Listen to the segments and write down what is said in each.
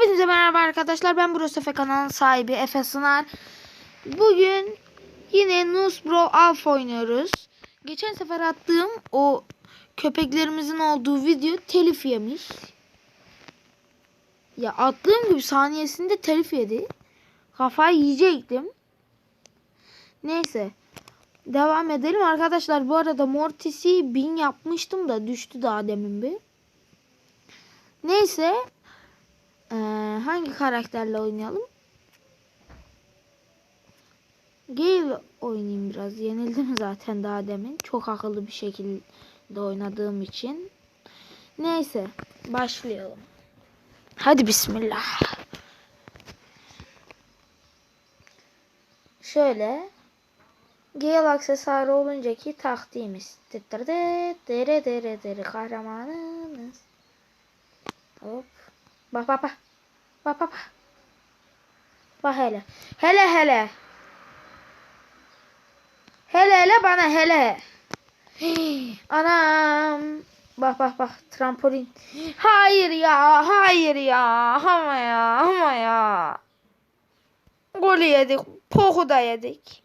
Hepinize merhaba arkadaşlar. Ben Burası Efe kanalının sahibi Efe Sınar. Bugün yine Nusbro Alpha oynuyoruz. Geçen sefer attığım o köpeklerimizin olduğu video telif yemiş. Ya attığım gibi saniyesinde telif yedi. Kafayı yiyecektim. Neyse. Devam edelim arkadaşlar. Bu arada Mortis'i 1000 yapmıştım da düştü daha demin bir. Neyse. Ee, hangi karakterle oynayalım? Gale oynayayım biraz. Yenildim zaten daha demin. Çok akıllı bir şekilde oynadığım için. Neyse. Başlayalım. Hadi bismillah. Şöyle. Gale aksesuarı olunca ki taktiğimiz. Dere dere dere kahramanınız. Hop. Bak bak bak. Bak bak bak. Bak hele. Hele hele. Hele hele bana hele. Hii, Anam. Bak bak bak trampolin. Hayır ya hayır ya ama ya ama ya. Golü yedik. Poku da yedik.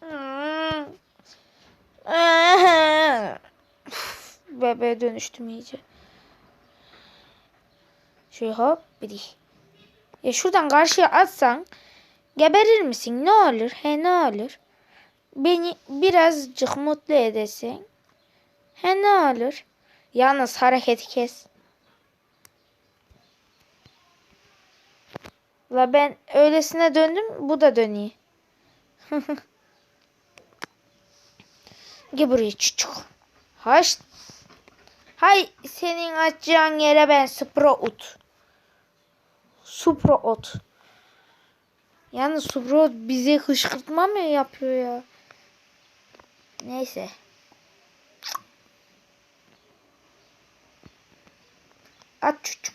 Hmm. Bebeğe dönüştüm iyice. Şöyle hop bir Ya şuradan karşıya atsan geberir misin? Ne olur? He ne olur? Beni birazcık mutlu edesin. He ne olur? Yalnız hareketi kes. La ben öylesine döndüm bu da dönüyor. Gel buraya çocuk. Haş. Hay senin atacağın yere ben Sprout. Sprout. Yani Sprout bize kışkırtma mı yapıyor ya? Neyse. At çocuğum.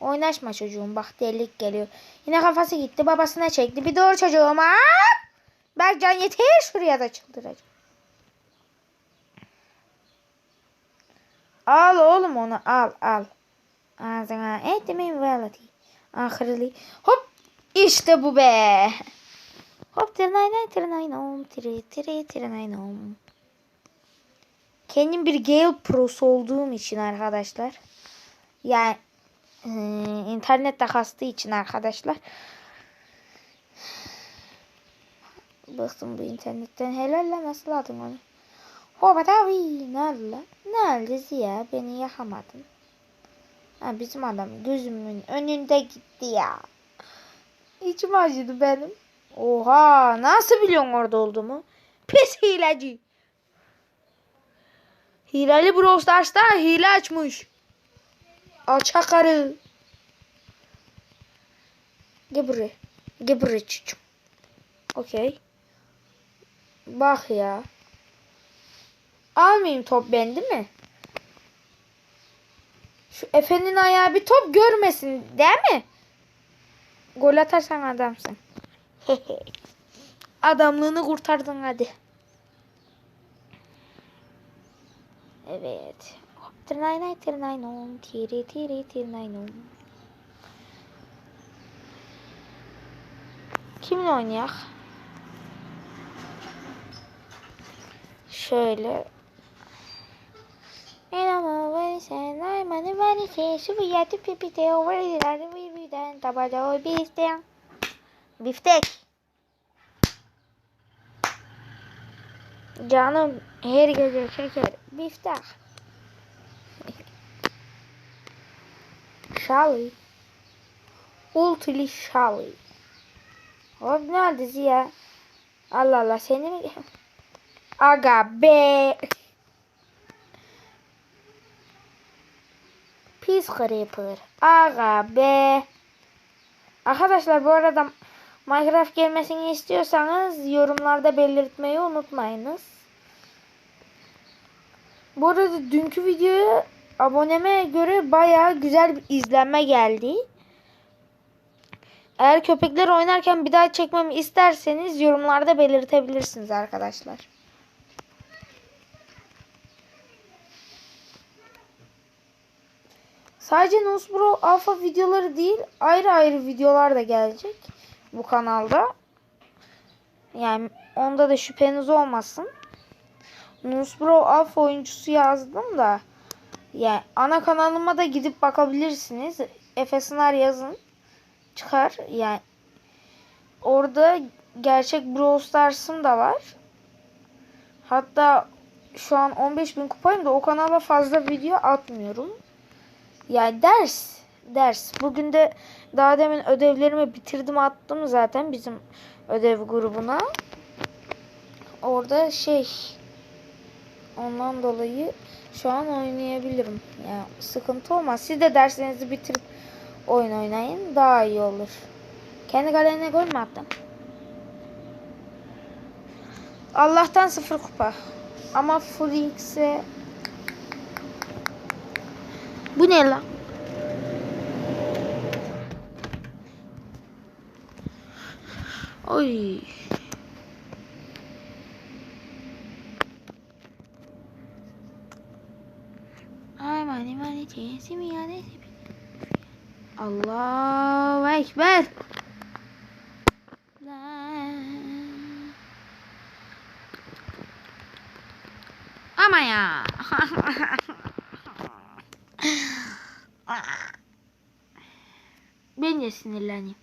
Oynaşma çocuğum. Bak delik geliyor. Yine kafası gitti. Babasına çekti. Bir doğru çocuğum. Aa! Berkcan yeter şuraya da çıldıracak. Al oğlum onu al al. Ağzına etmeyin velati. Ahırlı. Hop işte bu be. Hop tırnayna tırnaynom tiri tiri tırnaynom. Kendim bir Gale Pro'su olduğum için arkadaşlar. Yani e, internet kastığı için arkadaşlar. Bıktım bu internetten. Helal nasıl adın onu? Hoba tabii. Ne oldu lan? Ne oldu Ziya? Beni yakamadın. Ha, bizim adam gözümün önünde gitti ya. İçim acıdı benim. Oha nasıl biliyorsun orada olduğumu? Pis hileci. Hileli Brawl Stars'ta hile açmış. Alçak karı. Gel buraya. Gel buraya çocuğum. Okey. Bak ya. Almayayım top ben değil mi? Şu Efe'nin ayağı bir top görmesin değil mi? Gol atarsan adamsın. Adamlığını kurtardın hadi. Evet. Tırnaynay tırnaynom. Tiri tiri tırnaynom. Kimle oynayak? Şöyle Enama var sen aymanı var ise şu bir yatı pipite over ileride bir birden tabaca o bir. Biftek. Canım her gece şeker. Biftek. Şali. Ultili şali. Hop neredesin ya? Allah Allah seni mi? Aga be. Pis Creeper. Aga be. Arkadaşlar bu arada Minecraft gelmesini istiyorsanız yorumlarda belirtmeyi unutmayınız. Bu arada dünkü videoya aboneme göre baya güzel bir izlenme geldi. Eğer köpekler oynarken bir daha çekmemi isterseniz yorumlarda belirtebilirsiniz arkadaşlar. Sadece Nusbro Alpha videoları değil ayrı ayrı videolar da gelecek bu kanalda. Yani onda da şüpheniz olmasın. Nusbro Alpha oyuncusu yazdım da yani ana kanalıma da gidip bakabilirsiniz. Efe yazın. Çıkar. Yani orada gerçek Brawl Stars'ım da var. Hatta şu an 15.000 kupayım da o kanala fazla video atmıyorum. Yani ders. Ders. Bugün de daha demin ödevlerimi bitirdim attım zaten bizim ödev grubuna. Orada şey ondan dolayı şu an oynayabilirim. Yani sıkıntı olmaz. Siz de derslerinizi bitirip oyun oynayın. Daha iyi olur. Kendi galerine gol mü attın? Allah'tan sıfır kupa. Ama full x'e bu ne lan? Oy. Ay mani mani çeyesi mi ya neyse. Allahu Ekber. Ama ya. ben de sinirleneyim.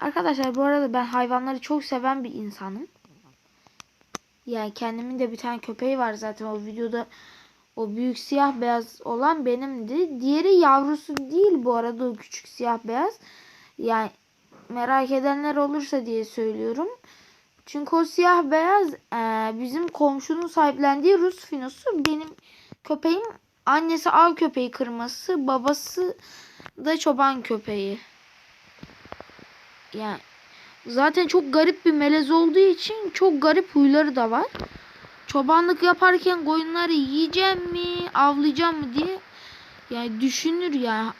Arkadaşlar bu arada ben hayvanları çok seven bir insanım. Yani kendimin de bir tane köpeği var zaten o videoda o büyük siyah beyaz olan benimdi. Diğeri yavrusu değil bu arada o küçük siyah beyaz. Yani merak edenler olursa diye söylüyorum. Çünkü o siyah beyaz e, bizim komşunun sahiplendiği Rus finosu. Benim köpeğim annesi av köpeği kırması, babası da çoban köpeği. Yani zaten çok garip bir melez olduğu için çok garip huyları da var. Çobanlık yaparken koyunları yiyeceğim mi, avlayacağım mı diye yani düşünür ya.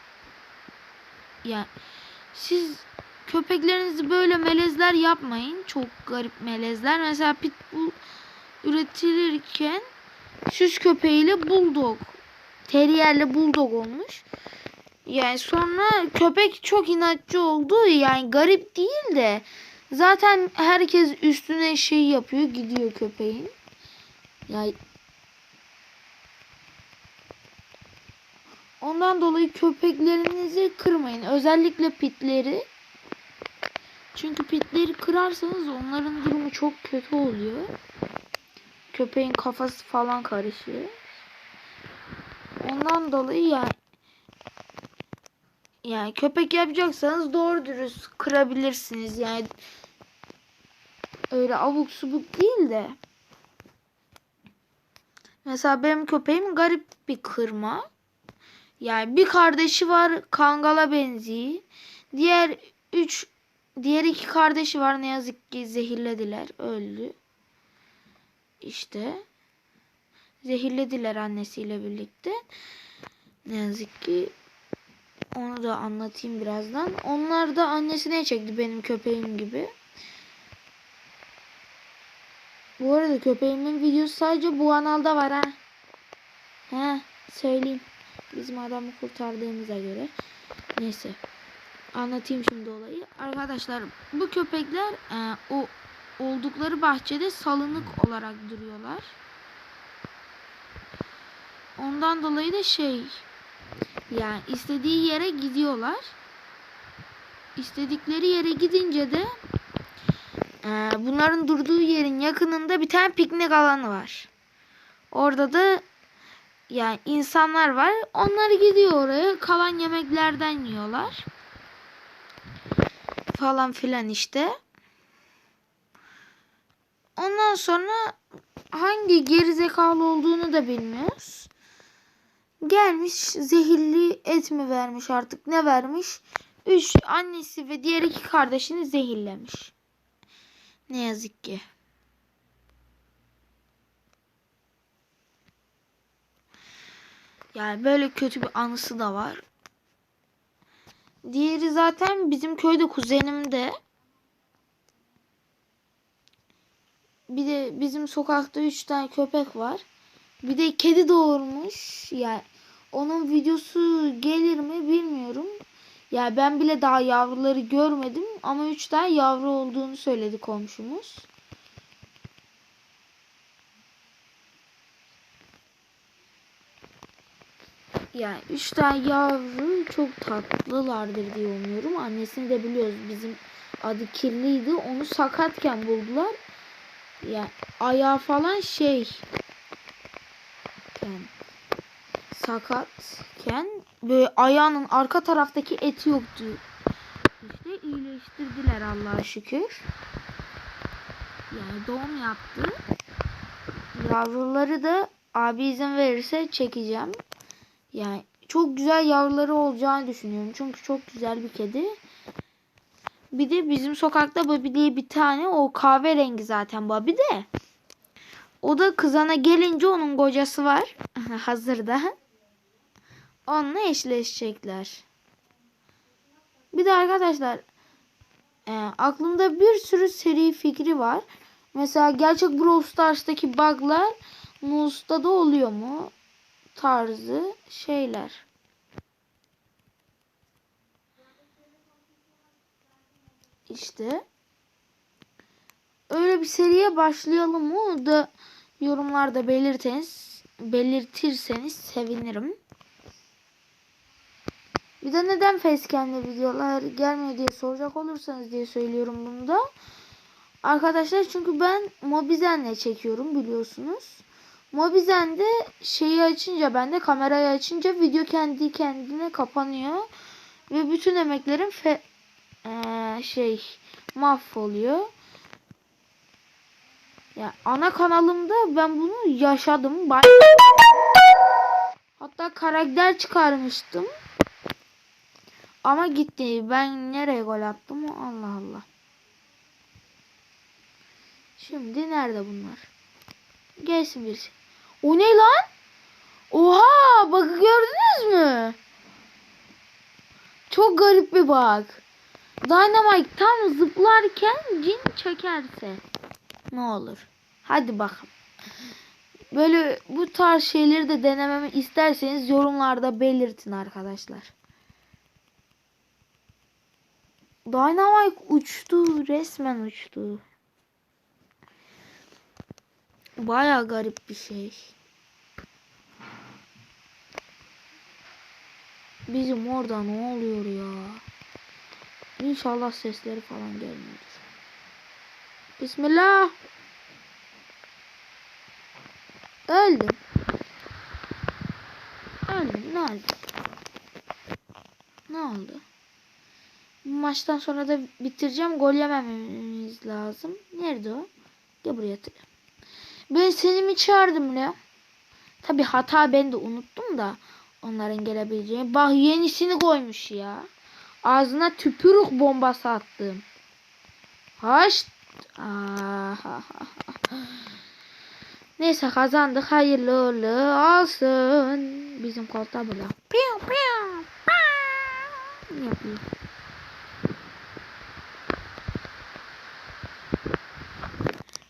Yani siz köpeklerinizi böyle melezler yapmayın. Çok garip melezler. Mesela pitbull üretilirken süs köpeğiyle bulldog, terrierle bulldog olmuş. Yani sonra köpek çok inatçı oldu. Yani garip değil de zaten herkes üstüne şey yapıyor gidiyor köpeğin. Yani ondan dolayı köpeklerinizi kırmayın. Özellikle pitleri. Çünkü pitleri kırarsanız onların durumu çok kötü oluyor. Köpeğin kafası falan karışıyor. Ondan dolayı yani yani köpek yapacaksanız doğru dürüst kırabilirsiniz. Yani öyle abuk subuk değil de. Mesela benim köpeğim garip bir kırma. Yani bir kardeşi var kangala benziyor. Diğer üç diğer iki kardeşi var ne yazık ki zehirlediler öldü. İşte zehirlediler annesiyle birlikte. Ne yazık ki onu da anlatayım birazdan. Onlar da annesine çekti benim köpeğim gibi. Bu arada köpeğimin videosu sadece bu kanalda var ha. He söyleyeyim. Bizim adamı kurtardığımıza göre. Neyse. Anlatayım şimdi olayı. Arkadaşlar bu köpekler e, o oldukları bahçede salınık olarak duruyorlar. Ondan dolayı da şey yani istediği yere gidiyorlar. İstedikleri yere gidince de e, bunların durduğu yerin yakınında bir tane piknik alanı var. Orada da yani insanlar var. Onlar gidiyor oraya. Kalan yemeklerden yiyorlar. Falan filan işte. Ondan sonra hangi gerizekalı olduğunu da bilmiyoruz. Gelmiş zehirli et mi vermiş artık ne vermiş? Üç annesi ve diğer iki kardeşini zehirlemiş. Ne yazık ki. Yani böyle kötü bir anısı da var. Diğeri zaten bizim köyde kuzenim de. bir de bizim sokakta 3 tane köpek var. Bir de kedi doğurmuş. Yani onun videosu gelir mi bilmiyorum. Ya ben bile daha yavruları görmedim ama 3 tane yavru olduğunu söyledi komşumuz. Yani 3 tane yavru çok tatlılardır diye umuyorum. Annesini de biliyoruz. Bizim adı kirliydi. Onu sakatken buldular. Yani ayağı falan şey yani sakatken böyle ayağının arka taraftaki eti yoktu. İşte iyileştirdiler Allah'a şükür. Yani doğum yaptı. Yavruları da abi izin verirse çekeceğim. Yani çok güzel yavruları olacağını düşünüyorum. Çünkü çok güzel bir kedi. Bir de bizim sokakta Bobby diye bir tane o kahverengi zaten Bobby de. O da kızana gelince onun kocası var. Hazırda. Onunla eşleşecekler. Bir de arkadaşlar e, aklımda bir sürü seri fikri var. Mesela gerçek Brawl Stars'taki bug'lar Nus'ta da oluyor mu? Tarzı şeyler. İşte. Öyle bir seriye başlayalım mı? Da yorumlarda belirteniz, belirtirseniz sevinirim. Bir de neden facecam'le videolar gelmiyor diye soracak olursanız diye söylüyorum bunu da. Arkadaşlar çünkü ben Mobizen'le çekiyorum biliyorsunuz. Mobizen'de şeyi açınca ben de kamerayı açınca video kendi kendine kapanıyor. Ve bütün emeklerim fe, ee, şey mahvoluyor. Ya ana kanalımda ben bunu yaşadım. Hatta karakter çıkarmıştım. Ama gitti. Ben nereye gol attım? Allah Allah. Şimdi nerede bunlar? Gelsin birisi. O ne lan? Oha! Bak gördünüz mü? Çok garip bir bak. Dynamite tam zıplarken cin çekerse ne olur? Hadi bakalım. Böyle bu tarz şeyleri de denememi isterseniz yorumlarda belirtin arkadaşlar. Dynamite uçtu. Resmen uçtu. Baya garip bir şey. Bizim orada ne oluyor ya? İnşallah sesleri falan gelmiyordur. Bismillah. Öldüm. Öldüm. Ne oldu? Ne oldu? Maçtan sonra da bitireceğim. Gol yemememiz lazım. Nerede o? Gel buraya atayım. Ben seni mi çağırdım ne? Tabi hata ben de unuttum da onların gelebileceğini. Bak yenisini koymuş ya. Ağzına tüpürük bombası attım. Haş. Neyse kazandık. Hayırlı uğurlu olsun. Bizim koltuğa böyle. Piu piu. piu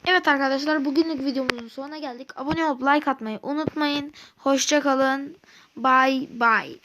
Evet arkadaşlar bugünlük videomuzun sonuna geldik. Abone olup like atmayı unutmayın. Hoşça kalın. Bye bye.